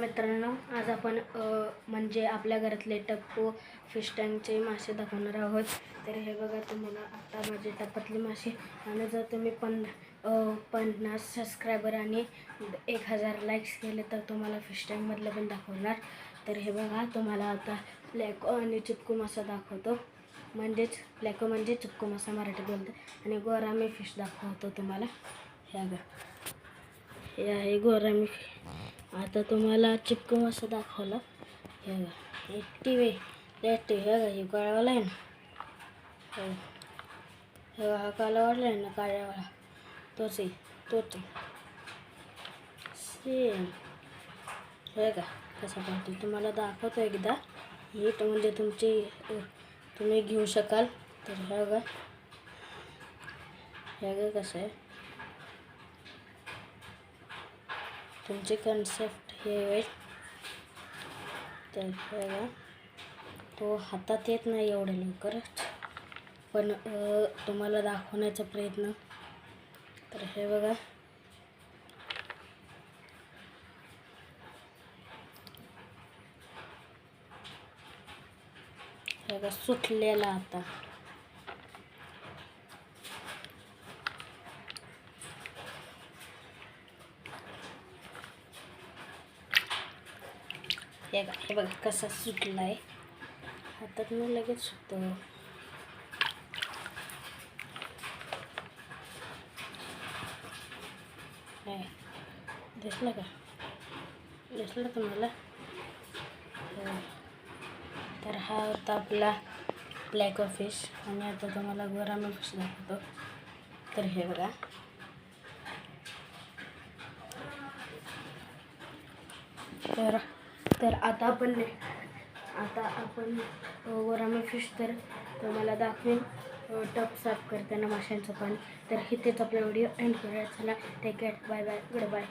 मित्रांनो आज आपण म्हणजे आपल्या घरातले टप्पू फिश टँकचे मासे दाखवणार आहोत. तर हे बघा तुम्हाला आता माझे टप्पातले मासे. आणि जर तुम्ही पन पन्नास सबस्क्रायबर आणि एक हजार लाईक्स केले तर तुम्हाला फिश टँकमधलं पण दाखवणार. तर हे बघा तुम्हाला आता प्लॅको आणि चिपकू मासा दाखवतो. म्हणजेच प्लॅको म्हणजे चिपकू मासा मराठी बोलतो आणि गोरामी फिश दाखवतो तुम्हाला. हे बघा. हे आहे गोरामी फिश आता तुम्हाला चिपकू असं दाखवलं. हे बघा एकटी टी एकटी हे बघा हे काळावाला आहे ना. हे बघा. हे हा काला वाढला आहे ना काळ्यावाला. तोच आहे तोच सेम. हे का कसं पाहतो तुम्हाला दाखवतो एकदा. नीट म्हणजे तुमची तुम्ही घेऊ शकाल. तर हे बघा. हे बघा कसं आहे. तुमचे कन्सेप्ट हे होईल तर हे बघा. तो हातात येत नाही एवढ्या लवकर. पण तुम्हाला दाखवण्याचा प्रयत्न. तर हे बघा. हे बघा सुटलेला आता. हे बघा हे बघा कसा सुटला आहे हातात मी लगेच सुटतो दिसलं का? दिसलं तुम्हाला? हो. तर हा होता आपला ब्लॅक ऑफिस आणि आता तुम्हाला गोरामी फिश दाखवतो. तर हे बघा. तर तर आता आपण आता आपण गोरामी फिश तर तुम्हाला दाखवेन. टप साफ करताना माशांचं पाणी तर इथेच आपला व्हिडिओ एंड करूया. चला take care bye bye goodbye